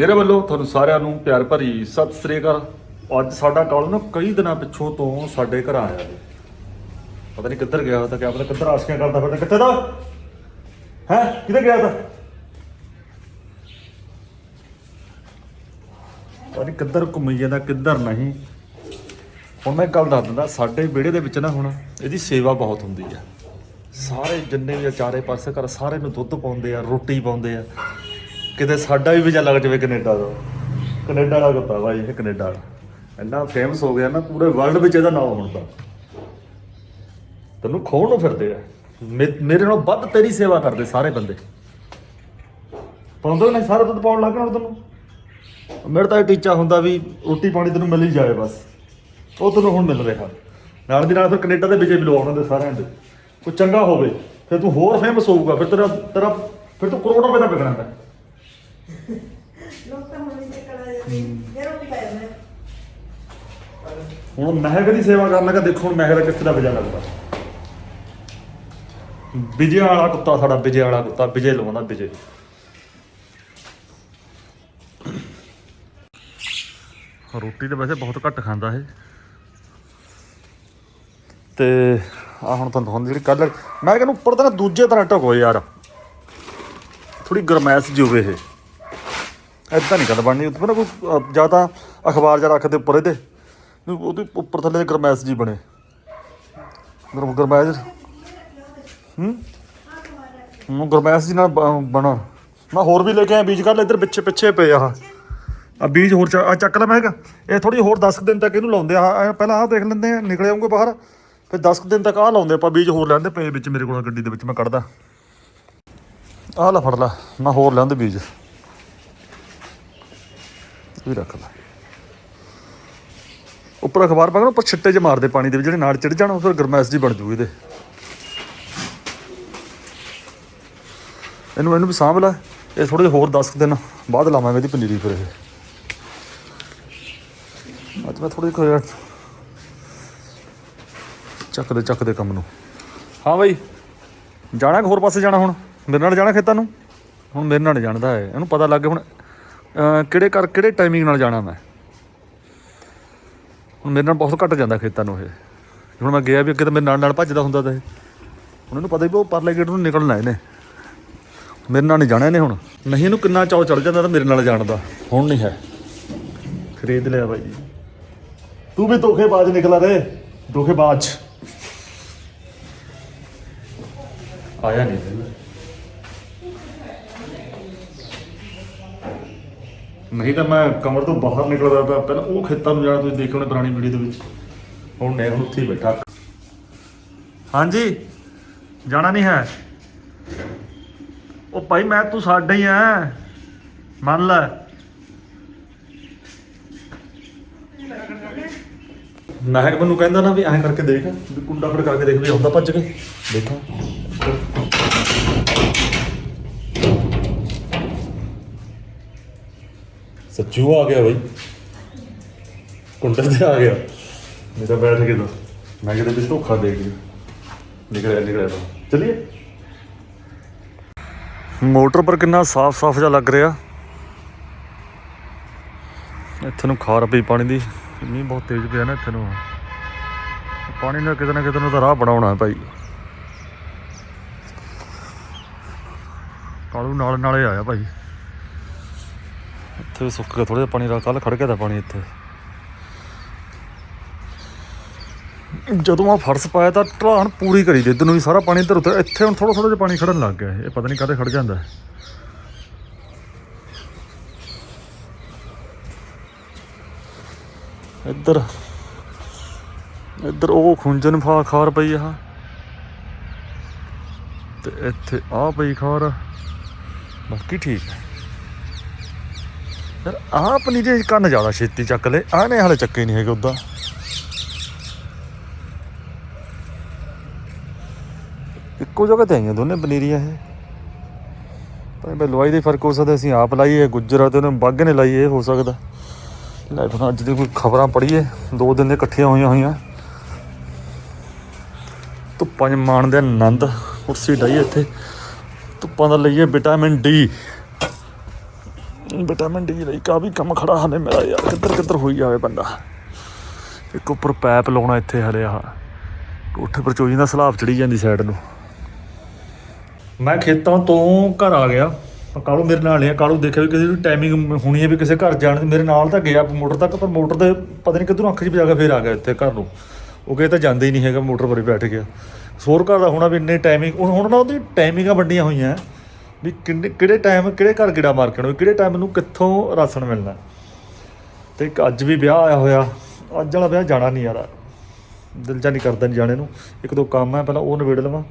ਮੇਰੇ ਵੱਲੋਂ ਤੁਹਾਨੂੰ ਸਾਰਿਆਂ ਨੂੰ ਪਿਆਰ ਭਰੀ ਸਤਿ ਸ੍ਰੀ ਅਕਾਲ। ਅੱਜ ਸਾਡਾ ਕਾਲ ਨਾ ਕਈ ਦਿਨਾਂ ਪਿੱਛੋਂ ਤੋਂ ਸਾਡੇ ਘਰ ਆਇਆ ਜੀ। ਪਤਾ ਨਹੀਂ ਕਿੱਧਰ ਗਿਆ ਤਾਂ ਕਿਆ ਪਤਾ ਕਿੱਧਰ ਆਸ਼ਕੀਆਂ ਕਰਦਾ ਫਿਰਦਾ। ਕਿੱਥੇ ਦਾ? ਹੈ? ਕਿੱਧਰ ਗਿਆ ਤਾਂ? ਪਤਾ ਨਹੀਂ ਕਿੱਧਰ ਘੁੰਮੀ ਜਾਂਦਾ, ਕਿੱਧਰ ਨਹੀਂ। ਹੁਣ ਮੈਂ ਇੱਕ ਗੱਲ ਦੱਸ ਦਿੰਦਾ, ਸਾਡੇ ਵਿਹੜੇ ਦੇ ਵਿੱਚ ਨਾ ਹੁਣ ਇਹਦੀ ਸੇਵਾ ਬਹੁਤ ਹੁੰਦੀ ਆ। ਸਾਰੇ ਜਿੰਨੇ ਵੀ ਚਾਰੇ ਪਾਸੇ ਘਰ, ਸਾਰੇ ਨੂੰ ਦੁੱਧ ਪਾਉਂਦੇ ਆ, ਰੋਟੀ ਪਾਉਂਦੇ ਆ। ਕਿਤੇ ਸਾਡਾ ਵੀ ਵੀਜ਼ਾ ਲੱਗ ਜਾਵੇ ਕੈਨੇਡਾ ਦਾ ਕੈਨੇਡਾ ਵਾਲਾ ਕੁੱਤਾ ਭਾਈ ਇਹ, ਕੈਨੇਡਾ ਵਾਲਾ ਇੰਨਾ ਫੇਮਸ ਹੋ ਗਿਆ ਨਾ, ਪੂਰੇ ਵਰਲਡ ਵਿੱਚ ਇਹਦਾ ਨਾਮ ਹੁੰਦਾ ਤੈਨੂੰ ਖੋਣ ਨੂੰ ਫਿਰਦੇ ਆ। ਮੇ- ਮੇਰੇ ਨਾਲ ਵੱਧ ਤੇਰੀ ਸੇਵਾ ਕਰਦੇ ਸਾਰੇ ਬੰਦੇ। ਪਾਉਂਦੇ ਨਹੀਂ ਸਾਰਾ ਦੁੱਧ ਪਾਉਣ ਲੱਗ ਹੁਣ ਤੈਨੂੰ। ਮੇਰਾ ਤਾਂ ਇਹ ਟੀਚਾ ਹੁੰਦਾ ਵੀ ਰੋਟੀ ਪਾਣੀ ਤੈਨੂੰ ਮਿਲ ਹੀ ਜਾਏ ਬਸ। ਉਹ ਤੈਨੂੰ ਹੁਣ ਮਿਲ ਰਿਹਾ। ਨਾਲ ਦੀ ਨਾਲ ਫਿਰ ਕੈਨੇਡਾ ਦੇ ਵਿਜੇ ਵੀ ਲਵਾ ਦਿੰਦੇ ਸਾਰਿਆਂ ਦੇ। ਕੋਈ ਚੰਗਾ ਹੋਵੇ, ਫਿਰ ਤੂੰ ਹੋਰ ਫੇਮਸ ਹੋਊਗਾ, ਫਿਰ ਤੇਰਾ ਤੇਰਾ, ਫਿਰ ਤੂੰ ਕਰੋੜਾਂ ਰੁਪਏ ਦਾ ਵਿਕਣਾ ਹੈ। ਲੋਕ ਤਾਂ ਹੁਣ ਨਹੀਂ ਕਰਾ ਜਾਂਦੇ। ਇਹ ਰੋਟੀ ਪੈ ਜਾਂਦੇ ਹੁਣ ਮਹਿਕ ਦੀ ਸੇਵਾ ਕਰਨ ਲੱਗਾ, ਦੇਖੋ ਹੁਣ ਮਹਿਕ ਦਾ ਕਿਸ਼ ਦਾ ਵਜਾ ਲੱਗਦਾ। ਵਿਜੇ ਵਾਲਾ ਕੁੱਤਾ ਸਾਡਾ, ਵਿਜੇ ਵਾਲਾ ਕੁੱਤਾ, ਵਿਜੇ ਲਵਾਉਂਦਾ, ਵਿਜੇ। ਰੋਟੀ ਤਾਂ ਵੈਸੇ ਬਹੁਤ ਘੱਟ ਖਾਂਦਾ ਇਹ। ਤੇ ਆ ਹੁਣ ਤੁਹਾਨੂੰ ਹੁਣ ਜਿਹੜੀ ਕੱਲ ਮੈਂ ਕਹਿੰਦਾ ਉੱਪਰ ਤਾਂ ਨਾ ਦੂਜੇ ਤਰ੍ਹਾਂ ਢਕੋ ਯਾਰ। ਥੋੜੀ ਗਰਮੈਸ਼ ਜੀ ਹੋਵੇ ਇਹ। ਐਦਾਂ ਨਹੀਂ ਗੱਲ ਬਣਨੀ। ਉੱਤੇ ਨਾ ਕੋਈ ਅਹ, ਜਾਂ ਤਾਂ ਅਖਬਾਰ ਜਾਂ ਰੱਖ ਦੇ ਉੱਪਰ ਇਹਦੇ। ਉਹਦੇ ਉੱਪਰ ਥੱਲੇ ਗਰਮੈਸ਼ ਜੀ ਬਣੇ। ਗਰਮ ਗਰਮੈਸ਼ ਹੂੰ? ਹੂੰ ਗਰਮੈਸ਼ ਜੀ ਨਾਲ ਬ- ਬਣਾ। ਮੈਂ ਹੋਰ ਵੀ ਲੈ ਕੇ ਆਇਆ ਬੀਜ ਕੱਲ ਇੱਧਰ ਪਿੱਛੇ ਪਿੱਛੇ ਪਏ ਆ। ਆ ਬੀਜ ਹੋਰ ਚ- ਆਹ ਚੱਕ ਲੈ ਮੈਂ ਕਿਹਾ। ਇਹ ਥੋੜੀ ਹੋਰ 10 ਦਿਨ ਤੱਕ ਇਹਨੂੰ ਲਾਉਂਦੇ ਆ। ਪਹਿਲਾਂ ਆਹ ਦੇਖ ਲੈਂਦੇ ਆ ਨਿਕਲੇ ਆਉਂਗੇ ਬਾਹਰ। ਫਿਰ 10 ਦਿਨ ਤੱਕ ਆਹ ਲਾਉਂਦੇ ਆਪਾਂ ਬੀਜ ਹੋਰ ਲੈਂਦੇ ਪਏ ਵਿੱਚ ਮੇਰੇ ਕੋਲ ਗੱਡੀ ਦੇ ਵਿੱਚ ਮੈਂ ਕੱਢਦਾ। ਆਹ ਲੈ ਫੜ ਲੈ ਮੈਂ ਹੋਰ ਲੈਂਦੇ ਬੀਜ। ਵੀ ਰੱਖ ਲੈ। ਉੱਪਰ ਅਖਬਾਰ ਪਾ ਕੇ ਉੱਪਰ ਛਿੱਟੇ ਚ ਮਾਰਦੇ ਪਾਣੀ ਦੇ ਵਿੱਚ ਜਿਹੜੇ ਨਾਲ ਚਿੜ ਜਾਣ, ਉਹ ਫਿਰ ਗਰਮੈਸ਼ ਜੀ ਬਣ ਜੂ ਇਹਦੇ। ਇਹਨੂੰ ਇਹਨੂੰ ਵੀ ਸਾਂਭ ਲੈ। ਇਹ ਥੋੜੇ ਜਿਹੇ ਹੋਰ 10 ਦਿਨ ਬਾਅਦ ਲਾਵਾਂਗੇ ਇਹਦੀ ਪਨੀਰੀ ਫਿਰ ਇਹ। ਅੱਜ ਮੈਂ ਥੋੜੇ ਕੋਈ ਚੱਕ ਦੇ ਚੱਕ ਦੇ ਕੰਮ ਨੂੰ। ਹਾਂ ਬਾਈ, ਜਾਣਾ ਕਿ ਹੋਰ ਪਾਸੇ ਜਾਣਾ ਹੁਣ? ਮੇਰੇ ਨਾਲ ਜਾਣਾ ਖੇਤਾਂ ਨੂੰ? ਹੁਣ ਮੇਰੇ ਨਾਲ ਜਾਣਦਾ ਹੈ ਇਹਨੂੰ ਪਤਾ ਲੱਗ ਗਿਆ, ਹੁਣ ਕਿਹੜੇ ਕਰ ਕਿਹੜੇ ਟਾਈਮਿੰਗ ਨਾਲ ਜਾਣਾ ਮੈਂ? ਹੁਣ ਮੇਰੇ ਨਾਲ ਬਹੁਤ ਘੱਟ ਜਾਂਦਾ ਖੇਤਾਂ ਨੂੰ ਇਹ। ਹੁਣ ਮੈਂ ਗਿਆ ਵੀ ਅੱਗੇ ਤਾਂ ਮੇਰੇ ਨਾਲ ਨਾਲ ਭੱਜਦਾ ਹੁੰਦਾ ਤਾਂ ਇਹ। ਹੁਣ ਇਹਨੂੰ ਪਤਾ ਵੀ ਉਹ ਪਰਲੇ ਗੇਟ ਨੂੰ ਨਿਕਲਣਾ ਇਹਨੇ ਮੇਰੇ ਨਾਲ ਨਹੀਂ ਜਾਣਾ ਇਹਨੇ ਹੁਣ। ਨਹੀਂ ਇਹਨੂੰ ਕਿੰਨਾ ਚਾਅ ਚੜ ਜਾਂਦਾ ਤਾਂ ਮੇਰੇ ਨਾਲ ਜਾਣ ਦਾ। ਹੁਣ ਨਹੀਂ ਹੈ। ਖਰੀਦ ਲਿਆ ਬਾਈ ਜੀ। ਤੂੰ ਵੀ ਧੋਖੇਬਾਜ਼ ਨਿਕਲਾ ਰੇ। ਧੋਖੇਬਾਜ਼। ਆਇਆ ਨਹੀਂ ਨਹੀਂ ਤਾਂ ਮੈਂ ਕਮਰ ਤੋਂ ਬਾਹਰ ਨਿਕਲਦਾ ਤਾਂ ਪਹਿਲਾਂ ਉਹ ਖੇਤਾਂ ਨੂੰ ਜਾਣਾ ਤੁਸੀਂ ਦੇਖੋ ਨੇ ਪੁਰਾਣੀ ਵੀਡੀਓ ਦੇ ਵਿੱਚ। ਹੁਣ ਨੇ ਹੁਣ ਉੱਥੇ ਹੀ ਬੈਠਾ। ਹਾਂਜੀ ਜਾਣਾ ਨਹੀਂ ਹੈ। ਉਹ ਭਾਈ ਮੈਂ ਤੂੰ ਸਾਡਾ ਹੀ ਆ ਮੰਨ ਲੈ। ਮਹਿਕ ਮੈਨੂੰ ਕਹਿੰਦਾ ਨਾ ਵੀ ਐਂ ਕਰਕੇ ਦੇਖ ਵੀ ਕੁੰਡਾ ਫੜ ਕਰਕੇ ਦੇਖ ਵੀ ਆਉਂਦਾ ਭੱਜ ਕੇ। ਦੇਖਾਂ। ਸੱਚੂ ਆ ਗਿਆ ਬਈ। ਕੁੰਡੇ ਤੇ ਆ ਗਿਆ। ਤਾਂ ਬੈਠ ਕੇ ਤਾਂ ਮੈਂ ਕਿਤੇ ਵੀ ਧੋਖਾ ਦੇ ਗਿਆ ਨਿਕਲਿਆ ਨਿਕਲਿਆ ਤਾਂ। ਚਲਿਏ। ਮੋਟਰ ਪਰ ਕਿੰਨਾ ਸਾਫ਼-ਸਾਫ਼ ਜਿਹਾ ਲੱਗ ਰਿਹਾ। ਇੱਥੇ ਨੂੰ ਖਾਰ ਪਈ ਪਾਣੀ ਦੀ। ਮੀਂਹ ਬਹੁਤ ਤੇਜ਼ ਪਿਆ ਨਾ ਇੱਥੇ ਨੂੰ। ਪਾਣੀ ਨਾਲ ਕਿਤੇ ਨਾ ਕਿਤੇ ਨੂੰ ਤਾਂ ਰਾਹ ਬਣਾਉਣਾ ਹੈ ਭਾਈ। ਕਾਲੂ ਨਾਲ ਨਾਲੇ ਆਇਆ ਭਾਈ। ਇੱਥੇ ਵੀ ਸੁੱਕ ਗਿਆ ਥੋੜਾ ਜਿਹਾ ਪਾਣੀ ਰਾ ਕੱਲ ਖੜ ਗਿਆ ਤਾਂ ਪਾਣੀ ਇੱਥੇ। ਜਦੋਂ ਆ ਫਰਸ਼ ਪਾਇਆ ਤਾਂ ਢਲਾਣ ਪੂਰੀ ਕਰੀ ਦੇ ਨੂੰ ਵੀ ਸਾਰਾ ਪਾਣੀ ਇੱਧਰ ਉੱਧਰ, ਇੱਥੇ ਹੁਣ ਥੋੜਾ ਥੋੜਾ ਜਿਹਾ ਪਾਣੀ ਖੜਨ ਲੱਗ ਗਿਆ ਇਹ ਪਤਾ ਨਹੀਂ ਕਦੇ ਖੜ ਜਾਂਦਾ ਹੈ। ਇੱਧਰ ਇੱਧਰ ਉਹ ਖੁੰਜਨ ਫਾ ਖਾਰ ਪਈ ਆ ਤੇ ਇੱਥੇ ਆ ਪਈ ਖਾਰ। ਬਾਕੀ ਠੀਕ ਹੈ। ਯਾਰ, ਆਹ ਪਨੀਰੇ ਕੰਨ ਜ਼ਿਆਦਾ ਛੇਤੀ ਚੱਕ ਲੈ। ਆਹ ਨੇ ਹਾਲੇ ਚੱਕੇ ਨਹੀਂ ਹੈਗੇ ਉਦਾਂ। ਇੱਕੋ ਜਗ੍ਹਾ ਤੇ ਆਈਆਂ ਦੋਨੇ ਪਨੀਰੀਆਂ ਇਹ। ਪਰ ਬਈ ਲਵਾਈ ਦੇ ਫ਼ਰਕ ਹੋ ਸਕਦਾ, ਅਸੀਂ ਆਪ ਲਾਈਏ ਗੁੱਜਰਾ ਉਹਨੇ ਬਾਗੇ ਨੇ ਲਾਈਏ ਇਹ ਹੋ ਸਕਦਾ। ਲੈ ਫਿਰ ਅੱਜ ਦੀ ਕੋਈ ਖਬਰਾਂ ਪੜ੍ਹੀਏ, ਦੋ ਦਿਨ ਦੇ ਇਕੱਠੀਆਂ ਹੋਈਆਂ ਹੋਈਆਂ। ਧੁੱਪਾਂ 'ਚ ਮਾਣਦੇ ਆਨੰਦ, ਕੁਰਸੀ ਡਾਈ ਇੱਥੇ। ਧੁੱਪਾਂ ਦਾ ਲਈਏ ਵਿਟਾਮਿਨ ਡੀ। ਵਿਟਾਮਿਨ ਡੀ ਲਈ ਕਾਫੀ ਕੰਮ ਖੜਾ ਹਲੇ ਮੇਰਾ ਯਾਰ, ਕਿੱਧਰ ਕਿੱਧਰ ਹੋਈ ਜਾਵੇ ਬੰਦਾ? ਇੱਕ ਉੱਪਰ ਪੈਪ ਲਾਉਣਾ ਇੱਥੇ ਹਲੇ ਆ ਕੋਠੇ ਪਰ ਚੋਈ ਦਾ ਸਲਾਬ ਚੜੀ ਜਾਂਦੀ ਸਾਈਡ ਨੂੰ। ਮੈਂ ਖੇਤਾਂ ਤੋਂ ਘਰ ਆ ਗਿਆ। ਤਾਂ ਕਾਲੂ ਮੇਰੇ ਨਾਲ ਆ ਕਾਲੂ ਦੇਖਿਆ ਵੀ ਕਿਸੇ ਦੀ ਟਾਈਮਿੰਗ ਹੋਣੀ ਹੈ ਵੀ ਕਿਸੇ ਘਰ ਜਾਣ ਦੀ। ਮੇਰੇ ਨਾਲ ਤਾਂ ਗਿਆ ਮੋਟਰ ਤੱਕ, ਪਰ ਮੋਟਰ ਦੇ ਪਤਾ ਨਹੀਂ ਕਿੱਧਰੋਂ ਅੱਖ 'ਚ ਵਜਾ ਕੇ ਫੇਰ ਆ ਗਿਆ ਇੱਥੇ ਘਰ ਨੂੰ। ਉਹ ਕਹੇ ਤਾਂ ਜਾਂਦੇ ਹੀ ਨਹੀਂ ਹੈਗਾ, ਮੋਟਰ ਪਰ ਬੈਠ ਗਿਆ। ਸੋਰ ਘਰ ਦਾ ਹੋਣਾ ਵੀ ਇੰਨੇ ਟਾਈਮਿੰਗ ਹੁਣ ਨਾ ਉਹਦੀ ਟਾਈਮਿੰਗਾਂ ਵੱਡੀਆਂ ਹੋਈਆਂ। ਵੀ ਕਿੰਨੇ ਕਿਹੜੇ ਟਾਈਮ ਕਿਹੜੇ ਘਰ ਕਿਹੜਾ ਮਾਰ ਕੇ ਕਿਹੜੇ ਟਾਈਮ ਨੂੰ ਕਿੱਥੋਂ ਰਾਸ਼ਨ ਮਿਲਣਾ? ਤੇ ਇੱਕ ਅੱਜ ਵੀ ਵਿਆਹ ਆਇਆ ਹੋਇਆ। ਅੱਜ ਵਾਲਾ ਵਿਆਹ ਜਾਣਾ ਨਹੀਂ ਯਾਰ। ਦਿਲ ਜਾਂ ਨਹੀਂ ਕਰਦਾ ਨਹੀਂ ਜਾਣੇ ਨੂੰ। ਇੱਕ ਦੋ ਕੰਮ ਹੈ ਪਹਿਲਾਂ ਉਹ ਨਿਬੇੜ ਲਵਾਂ।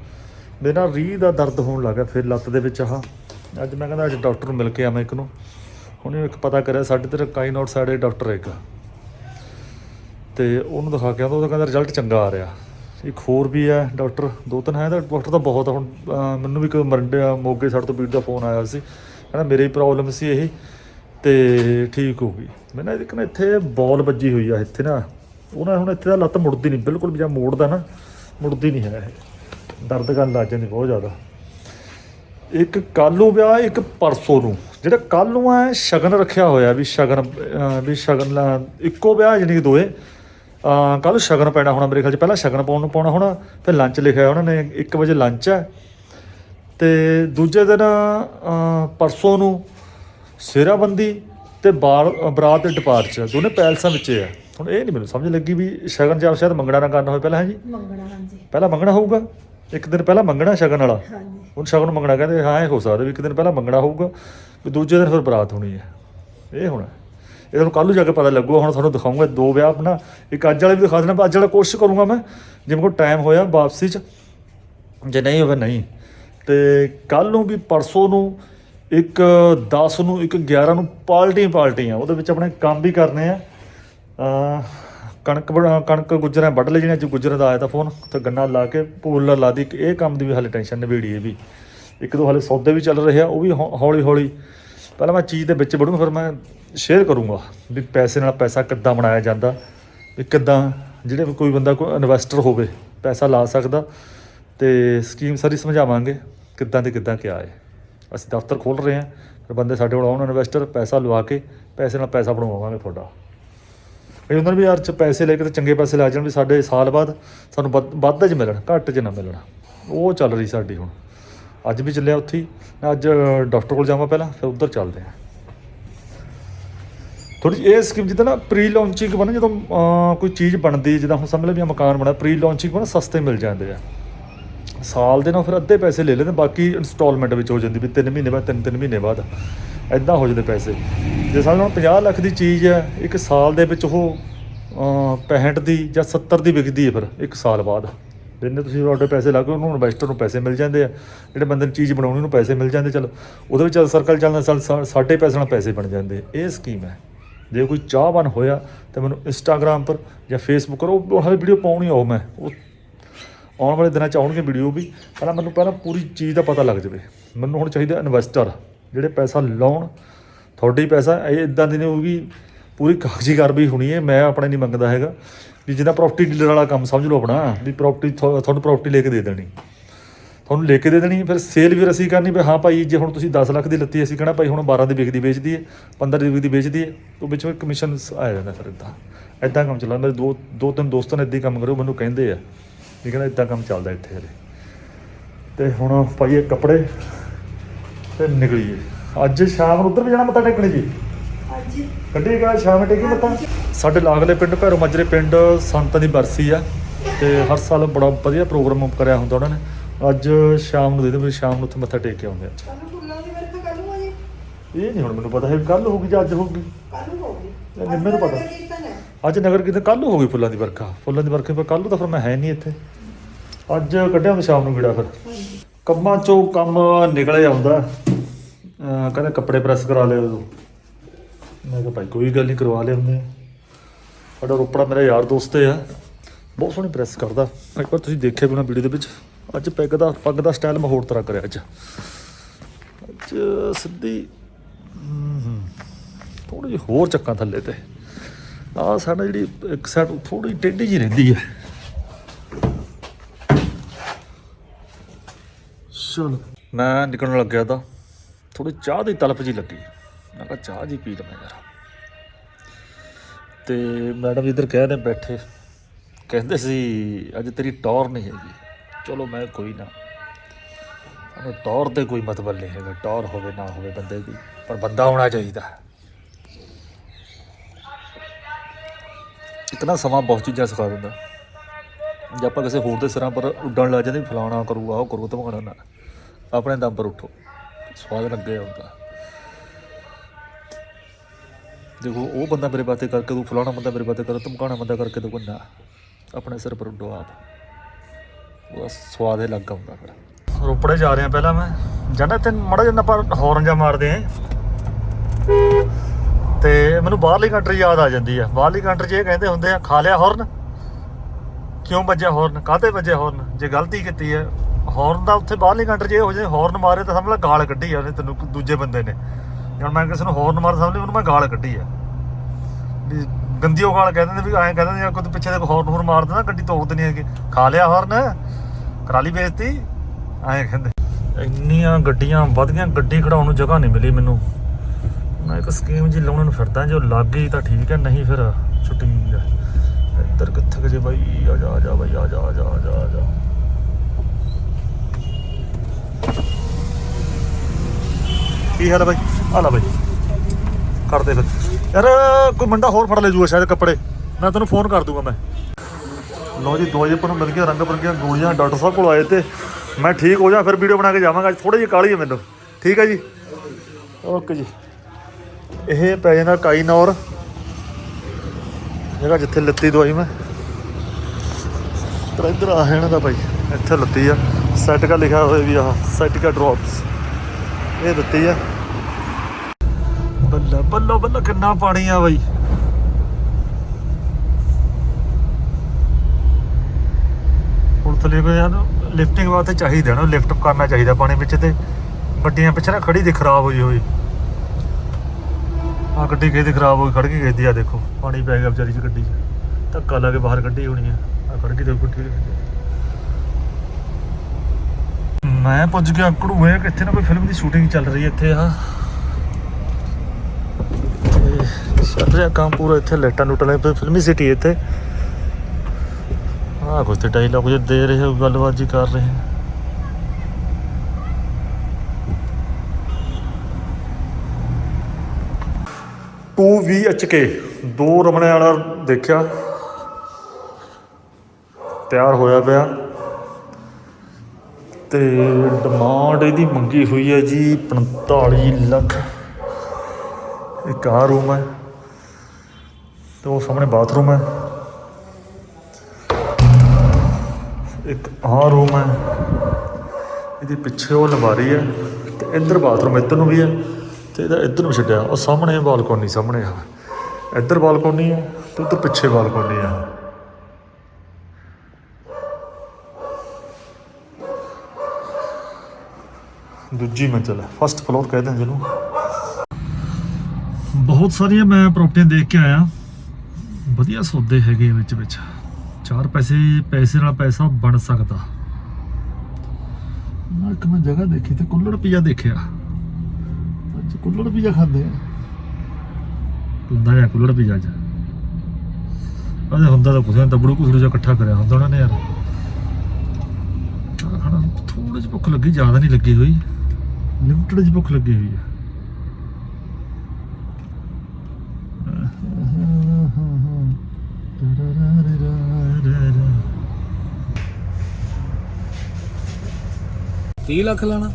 ਮੇਰੇ ਨਾਲ ਰੀਹ ਦਾ ਦਰਦ ਹੋਣ ਲੱਗਾ ਫਿਰ ਲੱਤ ਦੇ ਵਿੱਚ ਆਹ। ਅੱਜ ਮੈਂ ਕਹਿੰਦਾ ਅੱਜ ਡਾਕਟਰ ਨੂੰ ਮਿਲ ਕੇ ਆਵਾਂ ਇੱਕ ਨੂੰ। ਉਹਨੇ ਇੱਕ ਪਤਾ ਕਰਿਆ, ਸਾਡੇ ਤੇ ਕਾਈ ਨੋਟ ਸਾਡੇ ਡਾਕਟਰ ਇੱਕ। ਤੇ ਉਹਨੂੰ ਦਿਖਾ ਕੇ ਆਉਂਦਾ, ਉਹਦਾ ਕਹਿੰਦਾ ਰਿਜ਼ਲਟ ਚੰਗਾ ਆ ਰਿਹਾ। ਇੱਕ ਹੋਰ ਵੀ ਹੈ, ਡਾਕਟਰ ਦੋ ਤਿੰਨ ਹੈ ਤਾਂ ਡਾਕਟਰ ਤਾਂ ਬਹੁਤ ਹੁਣ ਮੈਨੂੰ ਵੀ ਇੱਕ ਮਰੰਡੇ ਮੋਗੇ ਸਾਡੇ ਤੋਂ ਵੀਰ ਦਾ ਫੋਨ ਆਇਆ ਸੀ। ਕਹਿੰਦਾ ਮੇਰੀ ਪ੍ਰੋਬਲਮ ਸੀ ਇਹ ਤੇ ਠੀਕ ਹੋ ਗਈ। ਮੈਂ ਨਾ ਇੱਕ ਨਾ ਇੱਥੇ ਬਾਲ ਵੱਜੀ ਹੋਈ ਆ, ਇੱਥੇ ਨਾ। ਉਹ ਨਾ ਹੁਣ ਇੱਥੇ ਦਾ ਲੱਤ ਮੁੜਦੀ ਨਹੀਂ, ਬਿਲਕੁਲ ਵੀ ਜਾਂ ਮੋੜਦਾ ਨਾ, ਮੁੜਦੀ ਨਹੀਂ ਹੈ ਇਹ। ਦਰਦ ਕਰਨ ਲੱਗ ਜਾਂਦੀ ਬਹੁਤ ਜ਼ਿਆਦਾ। ਇੱਕ ਕੱਲ੍ਹ ਨੂੰ ਵਿਆਹ, ਇੱਕ ਪਰਸੋਂ ਨੂੰ। ਜਿਹੜਾ ਕੱਲ੍ਹ ਨੂੰ ਹੈ ਸ਼ਗਨ ਰੱਖਿਆ ਹੋਇਆ ਵੀ ਸ਼ਗਨ ਵੀ ਸ਼ਗਨ ਇੱਕੋ ਵਿਆਹ ਜਾਣੀ ਕਿ ਦੋਏ। ਕੱਲ ਸ਼ਗਨ ਪੈਣਾ ਹੋਣਾ ਮੇਰੇ ਖਿਆਲ ਚ। ਪਹਿਲਾਂ ਸ਼ਗਨ ਪਾਉਣ ਨੂੰ ਪਾਉਣਾ ਹੋਣਾ ਫਿਰ ਲੰਚ ਲਿਖਿਆ ਉਹਨਾਂ ਨੇ 1 ਵਜੇ ਲੰਚ ਹੈ। ਤੇ ਦੂਜੇ ਦਿਨ ਪਰਸੋਂ ਨੂੰ ਸਿਹਰਾਬੰਦੀ ਤੇ ਬਾਰ ਬਰਾਤ ਦੇ ਡਿਪਾਰਚਰ ਦੋਨੇ ਪੈਲਸਾਂ ਵਿੱਚ ਹੈ। ਹੁਣ ਇਹ ਨਹੀਂ ਮੈਨੂੰ ਸਮਝ ਲੱਗੀ ਵੀ ਸ਼ਗਨ ਜਾਂ ਸ਼ਾਇਦ ਮੰਗਣਾ ਨਾ ਕਰਨਾ ਹੋਵੇ। ਪਹਿਲਾਂ ਹੈ ਜੀ? ਮੰਗਣਾ ਹਾਂਜੀ। ਪਹਿਲਾਂ ਮੰਗਣਾ ਹੋਊਗਾ? ਇੱਕ ਦਿਨ ਪਹਿਲਾਂ ਮੰਗਣਾ ਸ਼ਗਨ ਵਾਲਾ? ਹਾਂਜੀ। ਹੁਣ ਸ਼ਗਨ ਮੰਗਣਾ ਕਹਿੰਦੇ ਹਾਂ ਇਹ ਹੋ ਸਕਦਾ ਵੀ ਇੱਕ ਦਿਨ ਪਹਿਲਾਂ ਮੰਗਣਾ ਹੋਊਗਾ ਵੀ ਦੂਜੇ ਦਿਨ ਫਿਰ ਬਰਾਤ ਹੋਣੀ ਹੈ। ਇਹ ਹੋਣਾ ਇਹ ਤੁਹਾਨੂੰ ਕੱਲ੍ਹ ਨੂੰ ਜਾ ਕੇ ਪਤਾ ਲੱਗੂਗਾ, ਹੁਣ ਤੁਹਾਨੂੰ ਦਿਖਾਉਂਗਾ ਦੋ ਵਿਆਹ ਆਪਣਾ। ਇੱਕ ਅੱਜ ਵਾਲੇ ਵੀ ਦਿਖਾ ਦੇਣਾ ਪਰ ਅੱਜ ਵਾਲਾ ਕੋਸ਼ਿਸ਼ ਕਰੂੰਗਾ ਮੈਂ ਜਿਵੇਂ ਮੇਰੇ ਕੋਲ ਟਾਈਮ ਹੋਇਆ ਵਾਪਸੀ 'ਚ, ਜੇ ਨਹੀਂ ਹੋਵੇ ਨਹੀਂ। ਤੇ ਕੱਲ ਨੂੰ ਵੀ ਪਰਸੋਂ ਨੂੰ ਇੱਕ 10 ਨੂੰ, ਇੱਕ 11 ਨੂੰ ਪਾਲਟੀ ਪਾਲਟੀਆਂ, ਉਹਦੇ ਵਿੱਚ ਆਪਣੇ ਕੰਮ ਵੀ ਕਰਨੇ ਆ। ਕਣਕ ਬਣਾ- ਕਣਕ ਗੁੱਜਰਾਂ ਵੱਢ ਲਈ ਜਿਹਨੇ ਅੱਜ ਗੁੱਜਰਾਂ ਦਾ ਆਇਆ ਤਾਂ ਫੋਨ ਤੇ ਗੰਨਾ ਲਾ ਕੇ ਪੂਲਰ ਲਾ ਦੀ ਇਹ ਕੰਮ ਦੀ ਵੀ ਹਾਲੇ ਟੈਨਸ਼ਨ ਨਿਬੇੜੀ ਇਹ ਵੀ। ਇੱਕ ਦੋ ਹਾਲੇ ਸੌਦੇ ਵੀ ਚੱਲ ਰਹੇ ਆ, ਉਹ ਵੀ ਹੌਲੀ ਹੌਲੀ ਪਹਿਲਾਂ ਮੈਂ ਚੀਜ਼ ਦੇ ਵਿੱਚ ਵੜੂੰਗਾ, ਫਿਰ ਮੈਂ ਸ਼ੇਅਰ ਕਰੂੰਗਾ ਵੀ ਪੈਸੇ ਨਾਲ ਪੈਸਾ ਕਿੱਦਾਂ ਬਣਾਇਆ ਜਾਂਦਾ, ਵੀ ਕਿੱਦਾਂ ਜਿਹੜੇ ਵੀ ਕੋਈ ਬੰਦਾ, ਕੋਈ ਇਨਵੈਸਟਰ ਹੋਵੇ, ਪੈਸਾ ਲਾ ਸਕਦਾ ਤੇ ਸਕੀਮ ਸਾਰੀ ਸਮਝਾਵਾਂਗੇ ਕਿੱਦਾਂ ਤੇ ਕਿੱਦਾਂ ਕਿਆ ਹੈ। ਅਸੀਂ ਦਫ਼ਤਰ ਖੋਲ ਰਹੇ ਹਾਂ, ਫਿਰ ਬੰਦੇ ਸਾਡੇ ਕੋਲ ਆਉਣ ਇਨਵੈਸਟਰ ਪੈਸਾ ਲਵਾ ਕੇ ਪੈਸੇ ਨਾਲ ਪੈਸਾ ਬਣਵਾਵਾਂਗੇ ਤੁਹਾਡਾ। ਇਹ ਉਹਨਾਂ ਵੀ ਯਾਰ ਚ ਪੈਸੇ ਲੈ ਕੇ ਤੇ ਚੰਗੇ ਪੈਸੇ ਲਾ ਜਾਣ ਵੀ ਸਾਡੇ ਸਾਲ ਬਾਅਦ ਸਾਨੂੰ ਵੱਧ- ਵੱਧ ਚ ਮਿਲਣ, ਘੱਟ ਚ ਨਾ ਮਿਲਣ। ਉਹ ਚੱਲ ਰਹੀ ਸਾਡੀ ਹੁਣ। ਅੱਜ ਵੀ ਚੱਲਿਆ ਉੱਥੇ ਹੀ। ਮੈਂ ਅੱਜ ਡਾਕਟਰ ਕੋਲ ਜਾਵਾਂ ਪਹਿਲਾਂ, ਫਿਰ ਉੱਧਰ ਚੱਲਦੇ ਹਾਂ। ਥੋੜੀ ਇਹ ਸਕੀਮ ਜਿੱਦਾਂ ਨਾ ਪ੍ਰੀ ਲਾਂਚਿੰਗ ਬਣਾ ਜਦੋਂ ਕੋਈ ਚੀਜ਼ ਬਣਦੀ ਜਿੱਦਾਂ ਹੁਣ ਸਮਝ ਲਓ ਵੀ ਆਹ ਮਕਾਨ ਬਣਾ ਪ੍ਰੀ ਲਾਂਚਿੰਗ ਬਣਾ ਸਸਤੇ ਮਿਲ ਜਾਂਦੇ ਆ। ਸਾਲ ਦੇ ਨਾਲ ਫਿਰ ਅੱਧੇ ਪੈਸੇ ਲੈ ਲੈਂਦੇ ਬਾਕੀ ਇਨਸਟਾਲਮੈਂਟ ਵਿੱਚ ਹੋ ਜਾਂਦੀ ਵੀ 3 ਮਹੀਨੇ ਬਾਅਦ 3 3 ਮਹੀਨੇ ਬਾਅਦ ਐਦਾਂ ਹੋ ਜਾਂਦੇ ਪੈਸੇ। ਜੇ ਸਾਨੂੰ ਹੁਣ 50 ਲੱਖ ਦੀ ਚੀਜ਼ ਹੈ ਇੱਕ ਸਾਲ ਦੇ ਵਿੱਚ ਉਹ ਅਹ, 65 ਦੀ ਜਾਂ 70 ਦੀ ਵਿਕਦੀ ਹੈ ਫਿਰ ਇੱਕ ਸਾਲ ਬਾਅਦ। ਜਿੰਨੇ ਤੁਸੀਂ ਤੁਹਾਡੇ ਪੈਸੇ ਲਾ ਕੇ ਉਹਨੂੰ ਇਨਵੈਸਟਰ ਨੂੰ ਪੈਸੇ ਮਿਲ ਜਾਂਦੇ ਆ ਜਿਹੜੇ ਬੰਦੇ ਨੂੰ ਚੀਜ਼ ਬਣਾਉਣੀ ਨੂੰ ਪੈਸੇ ਮਿਲ ਜਾਂਦੇ ਚਲੋ ਉਹਦੇ ਵਿੱਚ ਸਰਕਲ ਚੱਲਦਾ ਸਾਲ ਸਾਡੇ ਪੈਸੇ ਨਾਲ ਪੈਸੇ ਬਣ ਜਾਂਦੇ ਇਹ ਸਕੀਮ ਹੈ ਜੇ ਕੋਈ ਚਾਹਵਾਨ ਹੋਇਆ ਤਾਂ ਮੈਨੂੰ ਇੰਸਟਾਗ੍ਰam ਪਰ ਜਾਂ ਫੇਸਬੁੱਕ ਪਰ, ਉਹ ਹਾਲੇ ਵੀਡੀਓ ਪਾਉਣੀ ਆ ਉਹ ਮੈਂ। ਉਹ ਆਉਣ ਵਾਲੇ ਦਿਨਾਂ ਚ ਆਉਣਗੇ ਵੀਡੀਓ ਵੀ ਪਹਿਲਾਂ ਮੈਨੂੰ ਪਹਿਲਾਂ ਪੂਰੀ ਚੀਜ਼ ਦਾ ਪਤਾ ਲੱਗ ਜਾਵੇ। ਮੈਨੂੰ ਹੁਣ ਚਾਹੀਦਾ ਇਨਵੈਸਟਰ ਜਿਹੜੇ ਪੈਸਾ ਲਾਉਣ, ਤੁਹਾਡੇ ਹੀ ਪੈਸਾ, ਇਹ ਇਦਾਂ ਦੀ ਨਹੀਂ ਹੋਊਗੀ, ਪੂਰੀ ਕਾਗਜ਼ੀ ਕਾਰਵਾਈ ਹੋਣੀ ਹੈ, ਮੈਂ ਆਪਣੇ ਨਹੀਂ ਮੰਗਦਾ ਹੈਗਾ। ਵੀ ਜਿਹਦਾ ਪ੍ਰਾਪਰਟੀ ਡੀਲਰ ਵਾਲਾ ਕੰਮ ਸਮਝ ਲਓ ਆਪਣਾ, ਵੀ ਪ੍ਰਾਪਰਟੀ ਤੁਹਾਨੂੰ ਪ੍ਰਾਪਰਟੀ ਲੈ ਕੇ ਦੇ ਦੇਣੀ। ਤੁਹਾਨੂੰ ਲੈ ਕੇ ਦੇ ਦੇਣੀ ਫਿਰ ਸੇਲ ਵੀ ਅਸੀਂ ਕਰਨੀ ਵੀ ਹਾਂ ਭਾਈ ਜੇ ਹੁਣ ਤੁਸੀਂ 10 ਲੱਖ ਦੀ ਲੱਤੀ ਅਸੀਂ ਕਹਿਣਾ ਭਾਈ ਹੁਣ 12 ਦੀ ਵਿਕਦੀ ਵੇਚਦੀ ਹੈ 15 ਦੀ ਵਿਕਦੀ ਵੇਚਦੀ ਹੈ ਉਹ ਵਿੱਚੋਂ ਕਮਿਸ਼ਨ ਆ ਜਾਂਦਾ ਫਿਰ ਇਦਾਂ ਇਦਾਂ ਕੰਮ ਚੱਲਦਾ ਮੇਰੇ ਦੋ ਦੋ ਤਿੰਨ ਦੋਸਤਾਂ ਨੇ ਇਦਾਂ ਹੀ ਕੰਮ ਕਰਿਓ ਮੈਨੂੰ ਕਹਿੰਦੇ ਆ ਵੀ ਕਹਿੰਦਾ ਇਦਾਂ ਕੰਮ ਚੱਲਦਾ ਇੱਥੇ ਹਲੇ। ਤੇ ਹੁਣ ਪਾਈਏ ਕੱਪੜੇ ਤੇ ਨਿਕਲੀਏ। ਅੱਜ ਸ਼ਾਮ ਨੂੰ ਉੱਧਰ ਵੀ ਜਾਣਾ ਮੱਥਾ ਟੇਕਣ ਜੀ? ਅੱਜ ਕੱਢੀ ਗਾ ਸ਼ਾਮ ਟੇਕੀ ਮੱਥਾ? ਸਾਡੇ ਲਾਗਲੇ ਪਿੰਡ ਭੈਰੋ ਮਾਜਰੇ ਪਿੰਡ ਸੰਤਾਂ ਦੀ ਬਰਸੀ ਆ ਤੇ ਹਰ ਸਾਲ ਬੜਾ ਵਧੀਆ ਪ੍ਰੋਗਰਾਮ ਕਰਿਆ ਹੁੰਦਾ ਉਹਨਾਂ ਨੇ। ਅੱਜ ਸ਼ਾਮ ਨੂੰ ਦੇ ਦੇ ਵੀ ਸ਼ਾਮ ਨੂੰ ਉੱਥੇ ਮੱਥਾ ਟੇਕ ਕੇ ਆਉਂਦੇ ਆ। ਕੱਲ ਨੂੰ ਫੁੱਲਾਂ ਦੀ ਵਰਖਾ ਕੱਲ ਨੂੰ ਆ ਜੀ। ਇਹ ਨਹੀਂ ਹੁਣ ਮੈਨੂੰ ਪਤਾ ਹੈ ਕੱਲ ਹੋਊਗੀ ਜਾਂ ਅੱਜ ਹੋਊਗੀ? ਕੱਲ ਨੂੰ ਹੋਊਗੀ। ਇਹ ਨਿੰਮੇ ਨੂੰ ਪਤਾ। ਅੱਜ ਨਗਰ ਹੈ। ਕੀਰਤਨ ਕੱਲ ਨੂੰ ਹੋਊਗੀ ਫੁੱਲਾਂ ਦੀ ਵਰਖਾ। ਫੁੱਲਾਂ ਦੀ ਵਰਖਾ ਪਰ ਕੱਲ ਨੂੰ ਤਾਂ ਫਿਰ ਮੈਂ ਹੈ ਨਹੀਂ ਇੱਥੇ। ਅੱਜ ਕੱਢਿਆ ਹੁੰਦਾ ਸ਼ਾਮ ਨੂੰ ਗੇੜਾ ਫਿਰ। ਕੰਮਾਂ ਚੋਂ ਕੰਮ ਨਿਕਲੇ ਆਉਂਦਾ। ਅਹ ਕਹਿੰਦੇ ਕੱਪੜੇ ਪ੍ਰੈਸ ਕਰਾ ਲਿਓ ਉਦੋਂ। ਮੈਂ ਕਿਹਾ ਭਾਈ ਕੋਈ ਗੱਲ ਨਹੀਂ ਕਰਵਾ ਲਿਆ ਹੁੰਦੇ ਸਾਡਾ ਰੋਪੜਾ ਮੇਰਾ ਯਾਰ ਦੋਸਤ ਆ। ਬਹੁਤ ਸੋਹਣੀ ਪ੍ਰੈਸ ਕਰਦਾ। ਇੱਕ ਵਾਰ ਤੁਸੀਂ ਦੇਖਿਆ ਵੀ ਨਾ ਵੀਡੀਓ ਦੇ ਵਿੱਚ। ਅੱਜ ਪੈਗ ਦਾ, ਪੱਗ ਦਾ ਸਟਾਈਲ ਮੈਂ ਹੋਰ ਤਰ੍ਹਾਂ ਕਰਿਆ ਅੱਜ। ਅੱਜ ਸਿੱਧੀ ਥੋੜੀ ਜਿਹੀ ਹੋਰ ਚੱਕਾਂ ਥੱਲੇ ਤੇ। ਆਹ ਸਾਡਾ ਜਿਹੜੀ ਇੱਕ ਸਾਈਡ ਥੋੜੀ ਟੇਢੀ ਜੀ ਰਹਿੰਦੀ ਹੈ। ਚਲ, ਮੈਂ ਨਿਕਲਣ ਲੱਗਿਆ ਤਾਂ ਥੋੜੀ ਚਾਹ ਦੀ ਤਲਪ ਜੀ ਲੱਗੀ। ਮੈਂ ਕਿਹਾ ਚਾਹ ਜੀ ਪੀ ਲਵਾਂ ਯਾਰ। ਤੇ ਮੈਡਮ ਇੱਧਰ ਕਹਿ ਰਹੇ ਬੈਠੇ। ਕਹਿੰਦੇ ਸੀ, ਅੱਜ ਤੇਰੀ ਟੌਰ ਨਹੀਂ ਹੈਗੀ। ਚਲੋ ਮੈਂ ਕੋਈ ਨਾ। ਸਾਨੂੰ ਟੌਰ ਤੇ ਕੋਈ ਮਤਲਬ ਨਹੀਂ ਹੈਗਾ, ਟੌਰ ਹੋਵੇ ਨਾ ਹੋਵੇ ਬੰਦੇ ਦੀ, ਪਰ ਬੰਦਾ ਹੋਣਾ ਚਾਹੀਦਾ। ਇਤਨਾ ਸਮਾਂ ਬਹੁਤ ਚੀਜ਼ਾਂ ਸਿਖਾ ਦਿੰਦਾ। ਜੇ ਆਪਾਂ ਕਿਸੇ ਹੋਰ ਦੇ ਸਿਰਾਂ ਪਰ ਉੱਡਣ ਲੱਗ ਜਾਂਦੇ ਫਲਾਣਾ ਕਰੂ ਆਹ ਕਰੂ ਧਮਕਾਣਾ ਨਾ। ਆਪਣੇ ਦਮ ਪਰ ਉੱਠੋ। ਸਵਾਦ ਲੱਗੇ ਹੁੰਦਾ ਦੇਖੋ, ਉਹ ਬੰਦਾ ਮੇਰੇ ਬਾਤੇ ਕਰਕੇ ਤੂੰ ਫਲਾਣਾ ਬੰਦਾ ਮੇਰੇ ਬਾਤੇ ਕਰ ਧਮਕਾਣਾ ਬੰਦਾ ਕਰਕੇ ਤੂੰ ਨਾ। ਆਪਣੇ ਸਿਰ ਪਰ ਉੱਡੋ ਆਪ। ਉਹ ਸਵਾਦ ਹੀ ਲੱਗਾ ਹੁੰਦਾ ਫਿਰ। ਰੋਪੜੇ ਜਾ ਰਹੇ ਆ ਪਹਿਲਾਂ ਮੈਂ। ਜਾਣਾ ਤੇ ਮੜਾ ਜਿਹਾ ਆਪਾਂ ਹੌਰਨ ਜਾ ਮਾਰਦੇ ਆਂ। ਤੇ ਮੈਨੂੰ ਬਾਹਰਲੀ ਕੰਟਰੀ ਯਾਦ ਆ ਜਾਂਦੀ ਆ। ਬਾਹਰਲੀ ਕੰਟਰੀ 'ਚ ਇਹ ਕਹਿੰਦੇ ਹੁੰਦੇ ਆ, ਖਾ ਲਿਆ ਹੌਰਨ ਕਿਉਂ ਵੱਜਿਆ ਹੌਰਨ ਕਾਹਤੇ ਵੱਜਿਆ ਹੌਰਨ ਜੇ ਗਲਤੀ ਕੀਤੀ ਹੈ ਹੌਰਨ ਦਾ ਉੱਥੇ ਬਾਹਰਲੀ ਕੰਟਰੀ 'ਚ ਇਹ ਹੋ ਜੇ ਹੌਰਨ ਮਾਰੇ ਤਾਂ ਸਮਝ ਲੈ ਗਾਲ ਕੱਢੀ ਆ ਉਹਨੇ ਤੈਨੂੰ ਦੂਜੇ ਬੰਦੇ ਨੇ। ਹੁਣ ਮੈਂ ਕਿਸੇ ਨੂੰ ਹੌਰਨ ਮਾਰ ਸਮਝ ਲਈ ਉਹਨੂੰ ਮੈਂ ਗਾਲ ਕੱਢੀ ਆ। ਵੀ ਗੰਦੀ ਉਹ ਗਾਲ ਕਹਿੰਦੇ ਦਿੰਦੇ ਵੀ ਐਂ ਕਹਿ ਦਿੰਦੇ ਕੋਈ ਪਿੱਛੇ ਦੇ ਹੌਰਨ ਹੌਰਨ ਮਾਰ ਦੇਣਾ ਗੱਡੀ ਤੋੜ ਦੇਣੀ ਹੈਗੀ। ਖਾ ਲਿਆ ਹੌਰਨ ਕਰਾ ਲਈ ਐਂ ਕਹਿੰਦੇ। ਇੰਨੀਆਂ ਗੱਡੀਆਂ ਵੱਧ ਗਈਆਂ ਗੱਡੀ ਖੜਾਉਣ ਨੂੰ ਜਗ੍ਹਾ ਨਹੀਂ ਮਿਲੀ ਮੈਨੂੰ। ਮੈਂ ਇੱਕ ਸਕੀਮ ਜੀ ਲਾਉਣ ਨੂੰ ਫਿਰਦਾ, ਜੋ ਲੱਗ ਗਈ ਤਾਂ ਠੀਕ ਹੈ, ਨਹੀਂ ਫਿਰ ਛੁੱਟੀ ਹੈ। ਇੱਧਰ ਕਿੱਥੇ ਕੁ ਬਾਈ, ਆ ਜਾ ਆ ਜਾ ਬਾਈ, ਆ ਜਾ ਆ ਜਾ ਆ ਜਾ ਆ ਜਾ। ਕੀ ਹਾਲ ਹੈ ਬਾਈ? ਆ ਲੈ ਬਾਈ। ਕਰਦੇ ਫਿਰ। ਯਾਰ, ਕੋਈ ਮੁੰਡਾ ਹੋਰ ਫੜ ਲੈ ਜੂਗਾ ਸ਼ਾਇਦ ਕੱਪੜੇ। ਮੈਂ ਤੈਨੂੰ ਫੋਨ ਕਰ ਦੂੰਗਾ ਮੈਂ। ਲੋ ਜੀ ਦਵਾਈ ਆਪਾਂ ਨੂੰ ਮਿਲ ਗਿਆ ਰੰਗ ਬਰੰਗੀਆਂ ਗੋਲੀਆਂ, ਡਾਕਟਰ ਸਾਹਿਬ ਕੋਲ ਆਏ ਤੇ ਮੈਂ ਠੀਕ ਹੋ ਜਾ, ਫਿਰ ਵੀਡੀਓ ਬਣਾ ਕੇ ਜਾਵਾਂਗਾ, ਅੱਜ ਥੋੜੀ ਜਿਹੀ ਕਾਲੀ ਹੈ ਮੈਨੂੰ। ਠੀਕ ਹੈ ਜੀ? ਓਕੇ ਜੀ। ਇਹ ਪੈ ਜਾਂਦਾ ਕਾਈਨੌਰ। ਜਗ੍ਹਾ ਜਿੱਥੇ ਲੱਤੀ ਦਵਾਈ ਮੈਂ। ਤੇ ਇੱਧਰ ਆ ਇਹਨਾਂ ਦਾ ਭਾਈ, ਇੱਥੇ ਲੱਤੀ ਆ। ਸੈਟਿਕਾ ਲਿਖਿਆ ਹੋਇਆ ਵੀ ਆਹ ਸੈਟਿਕਾ ਡ੍ਰੌਪਸ ਇਹ ਲੱਤੀ ਆ। ਬੱਲਾ ਬੱਲਾ ਬੱਲਾ, ਕਿੰਨਾ ਪਾਣੀ ਆ ਬਾਈ। ਥਲੇ ਕੋ ਯਾਰ ਲਿਫਟਿੰਗ ਵਾਸਤੇ ਚਾਹੀਦਾ ਨਾ ਲਿਫਟ ਕਰਨਾ ਚਾਹੀਦਾ ਪਾਣੀ ਵਿੱਚ ਤੇ। ਗੱਡੀਆਂ ਪਿੱਛੇ ਨਾ ਖੜੀ ਦੀ ਖਰਾਬ ਹੋਈ ਹੋਈ। ਆ ਗੱਡੀ ਕਿਸੇ ਖਰਾਬ ਹੋ ਗਈ ਖੜ ਗਈ ਆ ਦੇਖੋ, ਪਾਣੀ ਪੈ ਗਿਆ ਵਿਚਾਰੀ ਚ ਗੱਡੀ 'ਚ। ਧੱਕਾ ਲਾ ਕੇ ਬਾਹਰ ਕੱਢੀ ਹੋਣੀ ਆ। ਆ ਖੜ ਗਈ ਦੇਖੋ ਮੈਂ ਪੁੱਜ ਗਿਆ ਘੜੂਏ ਕਿੱਥੇ ਨਾ ਕੋਈ ਫਿਲਮ ਦੀ ਸ਼ੂਟਿੰਗ ਚੱਲ ਰਹੀ ਹੈ ਇੱਥੇ ਆ ਚੱਲ ਰਿਹਾ ਕੰਮ ਪੂਰਾ ਇੱਥੇ, ਲਾਈਟਾਂ ਲੁੱਟਾਂ ਫਿਲਮੀ ਸਿਟੀ ਇੱਥੇ। ਆ ਕੁਝ ਤੇ ਡਾਇਲੌਗ ਜੇ ਦੇ ਰਹੇ ਹੋ, ਗੱਲਬਾਤ ਜੀ ਕਰ ਰਹੇ ਟੂ ਵੀ ਐਚ ਕੇ, ਦੋ ਰਮਣੇ ਵਾਲਾ ਦੇਖਿਆ? ਤਿਆਰ ਹੋਇਆ ਪਿਆ। ਤੇ ਡਿਮਾਂਡ ਇਹਦੀ ਮੰਗੀ ਹੋਈ ਹੈ ਜੀ 45 ਲੱਖ। ਇੱਕ ਆ ਰੂਮ ਹੈ। ਤੇ ਉਹ ਸਾਹਮਣੇ ਬਾਥਰੂਮ ਹੈ। ਇੱਕ ਆਹ ਰੂਮ ਹੈ। ਇਹਦੇ ਪਿੱਛੇ ਉਹ ਲਵਾਰੀ ਹੈ ਤੇ ਇੱਧਰ ਬਾਥਰੂਮ ਇੱਧਰ ਨੂੰ ਵੀ ਹੈ ਤੇ ਇਹਦਾ ਇੱਧਰ ਨੂੰ ਛੱਡਿਆ। ਉਹ ਸਾਹਮਣੇ ਬਾਲਕੋਨੀ ਸਾਹਮਣੇ ਆ। ਇੱਧਰ ਬਾਲਕੋਨੀ ਹੈ ਤੇ ਉੱਧਰ ਪਿੱਛੇ ਬਾਲਕੋਨੀ ਆ। ਦੂਜੀ ਮੰਜ਼ਿਲ ਹੈ ਫਸਟ ਫਲੋਰ ਕਹਿੰਦੇ ਨੇ ਜਿਹਨੂੰ ਬਹੁਤ ਸਾਰੀਆਂ ਮੈਂ ਪ੍ਰਾਪਰਟੀਆਂ ਦੇਖ ਕੇ ਆਇਆ। ਵਧੀਆ ਸੌਦੇ ਹੈਗੇ ਵਿੱਚ ਵਿੱਚ। ਚਾਰ ਪੈਸੇ ਪੈਸੇ ਨਾਲ ਪੈਸਾ ਬਣ ਸਕਦਾ। ਨਾ ਇੱਕ ਮੈਂ ਜਗ੍ਹਾ ਦੇਖੀ ਤੇ ਕੁੱਲੜ ਪੀਜ਼ਾ ਦੇਖਿਆ। ਅੱਜ ਕੁੱਲੜ ਪੀਜ਼ਾ ਖਾਂਦੇ ਆ। ਹੁੰਦਾ ਜਾਂ ਕੁੱਲੜ ਪੀਜ਼ਾ ਅੱਜ। ਅਜੇ ਹੁੰਦਾ ਤਾਂ ਕੁਝ ਨਹੀਂ, ਦਬੜੂ ਕੁਸੜੂ ਜਿਹਾ ਇਕੱਠਾ ਕਰਿਆ ਹੁੰਦਾ ਉਹਨਾਂ ਨੇ ਯਾਰ। ਖਾਣਾ ਥੋੜੀ ਜਿਹੀ ਭੁੱਖ ਲੱਗੀ, ਜ਼ਿਆਦਾ ਨਹੀਂ ਲੱਗੀ ਹੋਈ। ਲਿਮਟਡ ਜਿਹੀ ਭੁੱਖ ਲੱਗੀ ਹੋਈ ਹੈ ਤੀਹ ਲੱਖ ਲੈਣਾ।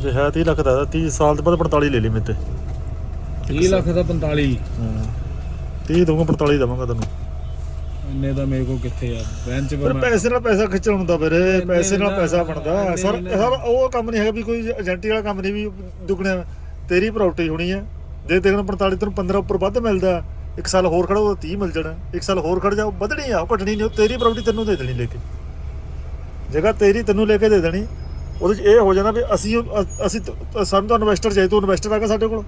ਜੇ ਹੈ 30 ਲੱਖ ਦਾ 30 ਸਾਲ ਤੋਂ ਬਾਅਦ 45 ਲੈ ਲਈ ਮੇਰੇ ਤੇ। 30 ਲੱਖ ਦਾ 45 30 ਦਊਂਗਾ 45 ਦੇਵਾਂਗਾ ਤੈਨੂੰ। ਇੰਨੇ ਦਾ ਮੇਰੇ ਕੋਲ ਕਿੱਥੇ ਆ? ਬੈਂਚ ਪਰ ਪੈਸੇ ਨਾਲ ਪੈਸਾ ਖਿੱਚਣ ਹੁੰਦਾ ਵੀਰੇ ਪੈਸੇ ਨਾਲ ਨਾ, ਪੈਸਾ ਬਣਦਾ। ਸਰ ਨਾ। ਸਰ ਉਹ ਕੰਮ ਨਹੀਂ ਹੈਗਾ ਵੀ ਕੋਈ ਏਜੰਟੀ ਵਾਲਾ ਕੰਮ ਨਹੀਂ ਵੀ ਦੁਗਣਿਆ ਤੇਰੀ ਪ੍ਰਾਪਰਟੀ ਹੋਣੀ ਹੈ ਜੇ ਤੈਨੂੰ 45 ਤੈਨੂੰ 15 ਉੱਪਰ ਵੱਧ ਮਿਲਦਾ। ਇੱਕ ਸਾਲ ਹੋਰ ਖੜਾ ਉਹ 30 ਮਿਲ ਜਾਣਾ। ਇੱਕ ਸਾਲ ਹੋਰ ਖੜ ਜਾ ਉਹ ਵਧਣੀ ਆ ਉਹ ਘਟਣੀ ਨਹੀਂ ਤੇਰੀ ਪ੍ਰਾਪਰਟੀ ਤੈਨੂੰ ਦੇ ਦੇਣੀ ਲੈ ਕੇ। ਜਗ੍ਹਾ ਤੇਰੀ ਤੈਨੂੰ ਲੈ ਕੇ ਦੇ ਦੇਣੀ। ਉਹਦੇ 'ਚ ਇਹ ਹੋ ਜਾਣਾ ਵੀ ਅਸੀਂ ਅ- ਅਸੀਂ ਤ- ਸਾਨੂੰ ਤਾਂ ਇਨਵੈਸਟਰ ਚਾਹੀਦਾ ਤੂੰ ਇਨਵੈਸਟਰ ਆ ਗਿਆ ਸਾਡੇ ਕੋਲ।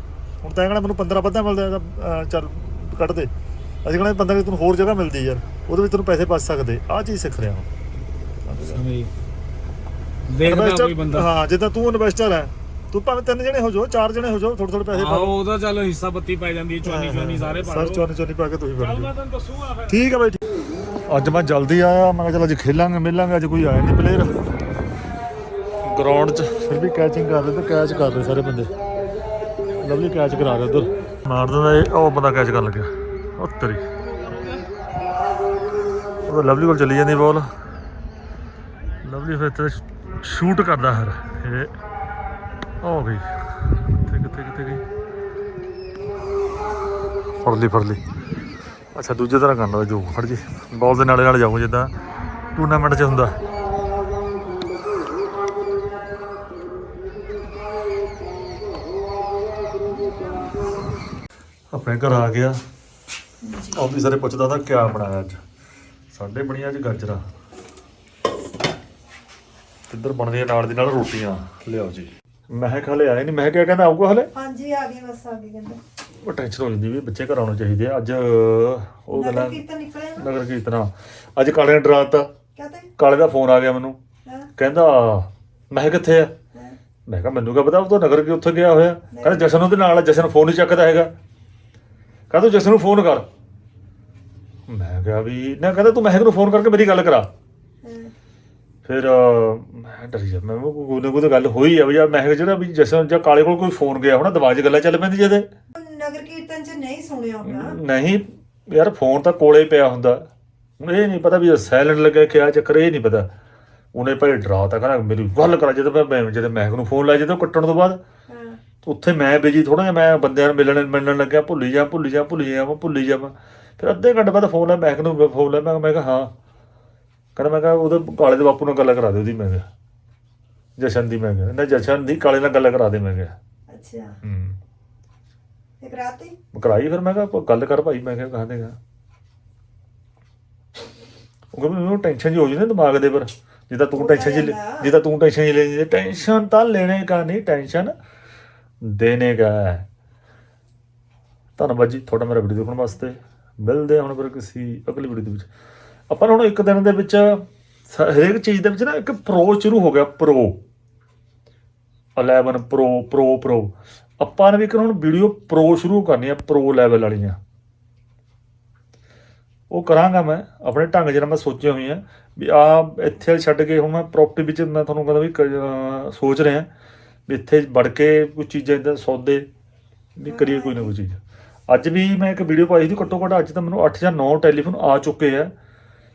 ਹੁਣ ਤਾਂ ਕਹਿਣਾ ਮੈਨੂੰ 15 ਵੱਧਾ ਮਿਲਦਾ ਤਾਂ, ਅ, ਚੱਲ ਕੱਢ ਦੇ। ਅਸੀਂ ਕਹਿੰਦੇ 15 ਤੈਨੂੰ ਹੋਰ ਜਗ੍ਹਾ ਮਿਲਦੀ ਯਾਰ ਉਹਦੇ ਵਿੱਚ ਤੈਨੂੰ ਪੈਸੇ ਬਚ ਸਕਦੇ। ਆਹ ਚੀਜ਼ ਸਿੱਖ ਰਿਹਾ ਹਾਂ। ਸਮਝ ਦੇਖਦਾ ਕੋਈ Investor- ਬੰਦਾ। ਹਾਂ ਜਿੱਦਾਂ ਤੂੰ ਇਨਵੈਸਟਰ ਹੈ ਤੂੰ ਭਾਵੇਂ ਤਿੰਨ ਜਣੇ ਹੋ ਜਾਓ ਚਾਰ ਜਣੇ ਹੋ ਜਾਓ ਥੋੜੇ ਥੋੜੇ ਪੈਸੇ ਆਹੋ ਉਹਦਾ ਚੱਲ ਹਿੱਸਾ ਬੱਤੀ ਪੈ ਜਾਂਦੀ ਹੈ ਚੋਨੀ ਚੋਨੀ ਸਾਰੇ ਪਾ ਸਰ ਲਓ। ਚੋਨੀ ਚੋਨੀ ਪਾ ਕੇ ਤੁਸੀਂ ਚੱਲ ਬਣ ਮੈਂ ਤੈਨੂੰ ਦੱਸੂਗਾ ਫਿਰ। ਠੀਕ ਹੈ ਬਾਈ ਠੀਕ। ਅੱਜ ਮੈਂ ਜਲਦੀ ਆਇਆ ਮੈਂ ਕਿਹਾ ਚਲ ਅੱਜ ਖੇਲਾਂਗੇ ਮਿਲਾਂਗੇ ਅੱਜ ਕੋਈ ਆਇਆ ਨਹੀਂ ਪਲੇਅਰ ਗਰਾਊਂਡ 'ਚ। ਫਿਰ ਵੀ ਕੈਚਿੰਗ ਕਰ ਰਹੇ ਤੇ ਕੈਚ ਕਰ ਰਹੇ ਸਾਰੇ ਬੰਦੇ। ਲਵਲੀ ਕੈਚ ਕਰਾ ਰਿਹਾ ਉਧਰ। ਮਾਰ ਦਿੰਦਾ ਇਹ ਉਹ ਬੰਦਾ ਕੈਚ ਕਰਨ ਲੱਗਿਆ। ਉਹ ਤੇਰੀ ਉਹ ਲਵਲੀ ਕੋਲ ਚਲੀ ਜਾਂਦੀ ਬਾਲ ਲਵਲੀ ਫਿਰ ਤੇ ਸ਼ੂਟ ਕਰਦਾ ਫਿਰ। ਇਹ ਹੋ ਗਈ। ਕਿੱਥੇ ਕਿੱਥੇ ਕਿੱਥੇ ਗਈ? ਫੜ ਲਈ ਫੜ ਲਈ। ਅੱਛਾ ਦੂਜੇ ਤਰ੍ਹਾਂ ਕਰਨਾ ਜੋ ਫੜ ਜੀ। ਬਾਲ ਦੇ ਨਾਲੇ ਨਾਲ ਜਾਊਂ ਜਿੱਦਾਂ ਟੂਰਨਾਮੈਂਟ 'ਚ ਹੁੰਦਾ। ਆਪਣੇ ਘਰ ਆ ਗਿਆ। ਆਫੀਸਰ ਨੇ ਪੁੱਛਦਾ ਤਾਂ ਕਿਆ ਬਣਾਇਆ ਅੱਜ? ਸਾਡੇ ਬਣੀਆਂ ਅੱਜ ਗਾਜਰਾਂ। ਕਿੱਧਰ ਬਣਦੀਆਂ ਨਾਲ ਦੀ ਨਾਲ ਰੋਟੀਆਂ? ਲਿਆਓ ਜੀ। ਮੈਂ ਕਿਹਾ ਹਲੇ ਆਇਆ ਨਹੀਂ ਮੈਂ ਕਿਹਾ ਕਹਿੰਦਾ ਆਊਗਾ ਹਲੇ? ਹਾਂਜੀ ਆ ਗਏ ਬਸ ਆ ਗਏ ਕਹਿੰਦੇ। ਉਹ ਟੈਨਸ਼ਨ ਹੋ ਜਾਂਦੀ ਵੀ ਬੱਚੇ ਘਰ ਆਉਣੇ ਚਾਹੀਦੇ ਆ। ਅੱਜ ਉਹ ਨਗਰ ਗੱਲਾਂ ਕੀਰਤਨ ਨਿਕਲਿਆ ਨਾ? ਨਗਰ ਕੀਰਤਨਾ ਅੱਜ ਕਾਲੇ ਨੇ ਡਰਾਤਾ ਕਹਤੇ ਕਾਲੇ ਦਾ ਫੋਨ ਆ ਗਿਆ ਮੈਨੂੰ। ਹਾਂ। ਕਹਿੰਦਾ ਮੈਂ ਕਿਹਾ ਕਿੱਥੇ ਆ? ਹਾਂ। ਮੈਂ ਕਿਹਾ ਮੈਨੂੰ ਕਿਆ ਪਤਾ ਉਹ ਤਾਂ ਨਗਰ ਕੇ ਉੱਥੇ ਗਿਆ ਹੋਇਆ। ਕਹਿੰਦਾ ਜਸ਼ਨ ਉਹਦੇ ਨਾਲ ਆ ਜਸ਼ਨ ਫੋਨ ਨਹੀਂ ਚੱਕਦਾ ਹੈਗਾ। ਕਹਿੰਦਾ ਤੂੰ ਜਸ਼ਨ ਨੂੰ ਫੋਨ ਕਰ। ਮੈਂ ਕਿਹਾ ਵੀ ਨਾ ਕਹਿੰਦਾ ਤੂੰ ਮਹਿਕ ਨੂੰ ਫੋਨ ਕਰਕੇ ਮੇਰੀ ਗੱਲ ਕਰਾ। ਫਿਰ ਅਹ, ਮੈਂ ਡਰ ਗਿਆ ਮੈਂ ਕਿਹਾ ਕੋਈ ਨਾ ਕੋਈ ਤਾਂ ਗੱਲ ਹੋਈ ਆ ਵੀ ਯਾਰ ਮਹਿਕ ਜਿਹੜਾ ਵੀ ਜਸ਼ਨ ਜਾਂ ਕਾਲੇ ਕੋਲ ਕੋਈ ਫੋਨ ਗਿਆ ਹੋਣਾ ਦਿਮਾਗ 'ਚ ਗੱਲਾਂ ਚੱਲ ਪੈਂਦੀ ਜਿਹਦੇ। ਨਗਰ ਕੀਰਤਨ ਚ ਨਹੀਂ ਸੁਣਿਆ ਹੋਣਾ। ਨਹੀਂ ਯਾਰ ਫੋਨ ਤਾਂ ਕੋਲੇ ਪਿਆ ਹੁੰਦਾ। ਹੁਣ ਇਹ ਨਹੀਂ ਪਤਾ ਵੀ ਸਾਇਲੈਂਟ ਲੱਗਾ ਕਿਆ ਚੱਕਰ ਇਹ ਨਹੀਂ ਪਤਾ। ਉਹਨੇ ਭਾਈ ਡਰਾਤਾ ਕਹਿੰਦਾ ਮੇਰੀ ਗੱਲ ਕਰਾ ਜਦੋਂ ਮੈਂ ਮੈਂ- ਜਦੋਂ ਮਹਿਕ ਨੂੰ ਫੋਨ ਲਾਇਆ ਜਦੋਂ ਕੱਟਣ ਤੋਂ ਬਾਅਦ। ਉੱਥੇ ਮੈਂ ਬਿਜ਼ੀ ਥੋੜਾ ਜਿਹਾ ਮੈਂ ਬੰਦਿਆਂ ਨੂੰ ਮਿਲਣ ਮਿਲਣ ਲੱਗਿਆ ਭੁੱਲੀ ਜਾ ਭੁੱਲੀ ਜਾ ਭੁੱਲੀ ਜਾ ਭੁੱਲੀ ਜਾ ਫਿਰ ਅੱਧੇ ਘੰਟੇ ਬਾਅਦ ਫੋਨ ਆ ਮਹਿਕ ਨੂੰ ਫੋਨ ਲਾਇਆ ਮੈਂ ਮੈਂ ਕਿਹਾ ਹਾਂ। ਕਹਿੰਦਾ ਮੈਂ ਕਿਹਾ ਉਹਦੇ ਕਾਲੇ ਦੇ ਬਾਪੂ ਨਾਲ ਗੱਲ ਕਰਾ ਦੇ ਉਹਦੀ ਮੈਂ ਕਿਹਾ। ਜਸ਼ਨ ਦੀ ਮੈਂ ਕਿਹਾ। ਨਾ ਜਸ਼ਨ ਦੀ ਕਾਲੇ ਨਾਲ ਗੱਲ ਕਰਾ ਦੇ ਮੈਂ ਕਿਹਾ। ਅੱਛਾ। ਹੂੰ। ਤੇ ਕਰਾਤੀ? ਕਰਾਈ ਫਿਰ ਮੈਂ ਕਿਹਾ ਗੱਲ ਕਰ ਭਾਈ ਮੈਂ ਕਿਹਾ ਕਹਾਂ ਦੇਗਾ ਉਹ ਕਹਿੰਦਾ ਮੈਨੂੰ ਟੈਨਸ਼ਨ ਜੀ ਹੋ ਜਾਂਦੀ ਨਾ ਦਿਮਾਗ ਦੇ ਪਰ। ਜਿੱਦਾਂ ਤੂੰ ਟੈਨਸ਼ਨ ਜੀ। ਜਿੱਦਾਂ ਤੂੰ ਟੈਨਸ਼ਨ ਜੀ ਲੈਂਦੀ ਟੈਨਸ਼ਨ ਤਾਂ ਲੈਣੇ ਕਾ ਨਹੀਂ ਟੈਨਸ਼ਨ ਦੇਣੇ ਕਾ ਧੰਨਵਾਦ ਜੀ ਤੁਹਾਡਾ ਮੇਰਾ ਵੀਡੀਓ ਦੇਖਣ ਵਾਸਤੇ। ਮਿਲਦੇ ਹੁਣ ਫਿਰ ਕਿਸੇ ਅਗਲੀ ਵੀਡੀਓ ਦੇ ਵਿੱਚ। ਆਪਾਂ ਹੁਣ ਇੱਕ ਦਿਨ ਦੇ ਵਿੱਚ ਹਰੇਕ ਚੀਜ਼ ਦੇ ਵਿੱਚ ਨਾ ਇੱਕ ਪ੍ਰੋ ਸ਼ੁਰੂ ਹੋ ਗਿਆ ਪ੍ਰੋ 11 ਪ੍ਰੋ ਪ੍ਰੋ ਪ੍ਰੋ ਆਪਾਂ ਨੇ ਵੀ ਇੱਕ ਹੁਣ ਵੀਡੀਓ ਪ੍ਰੋ ਸ਼ੁਰੂ ਕਰਨੀ ਆ ਪ੍ਰੋ ਲੈਵਲ ਵਾਲੀਆਂ। ਉਹ ਕਰਾਂਗਾ ਮੈਂ, ਆਪਣੇ ਢੰਗ ਜਿਹੜਾ ਮੈਂ ਸੋਚਿਆ ਹੋਈਆਂ। ਵੀ ਆ ਇੱਥੇ ਛੱਡ ਕੇ ਹੁਣ ਮੈਂ ਪ੍ਰੋਪਰਟੀ ਵਿੱਚ ਮੈਂ ਤੁਹਾਨੂੰ ਕਹਿੰਦਾ ਵੀ ਸੋਚ ਰਿਹਾ। ਵੀ ਇੱਥੇ ਵੜ ਕੇ ਕੁਝ ਚੀਜ਼ਾਂ ਇਦਾਂ ਸੌਦੇ ਵੀ ਕਰੀਏ ਕੋਈ ਨਾ ਕੋਈ ਚੀਜ਼। ਅੱਜ ਵੀ ਮੈਂ ਇੱਕ ਵੀਡੀਓ ਪਾਈ ਸੀ, ਘੱਟੋ ਘੱਟ ਅੱਜ ਤਾਂ ਮੈਨੂੰ 8 ਜਾਂ 9 ਟੈਲੀਫੋਨ ਆ ਚੁੱਕੇ ਆ।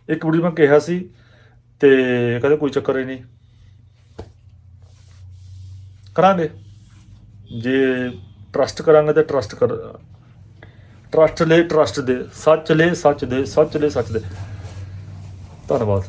ਇੱਕ ਵੀਡੀਓ ਮੈਂ ਕਿਹਾ ਸੀ ਤੇ ਕਹਿੰਦੇ ਕੋਈ ਚੱਕਰ ਹੀ ਨਹੀਂ। ਕਰਾਂਗੇ। ਜੇ ਟਰਸਟ ਕਰਾਂਗੇ ਤਾਂ ਟਰਸਟ ਕਰ ਟਰਸਟ ਲੈ ਟਰਸਟ ਦੇ, ਸੱਚ ਲੈ, ਸੱਚ ਦੇ, ਸੱਚ ਲੈ, ਸੱਚ ਦੇ। ਧੰਨਵਾਦ।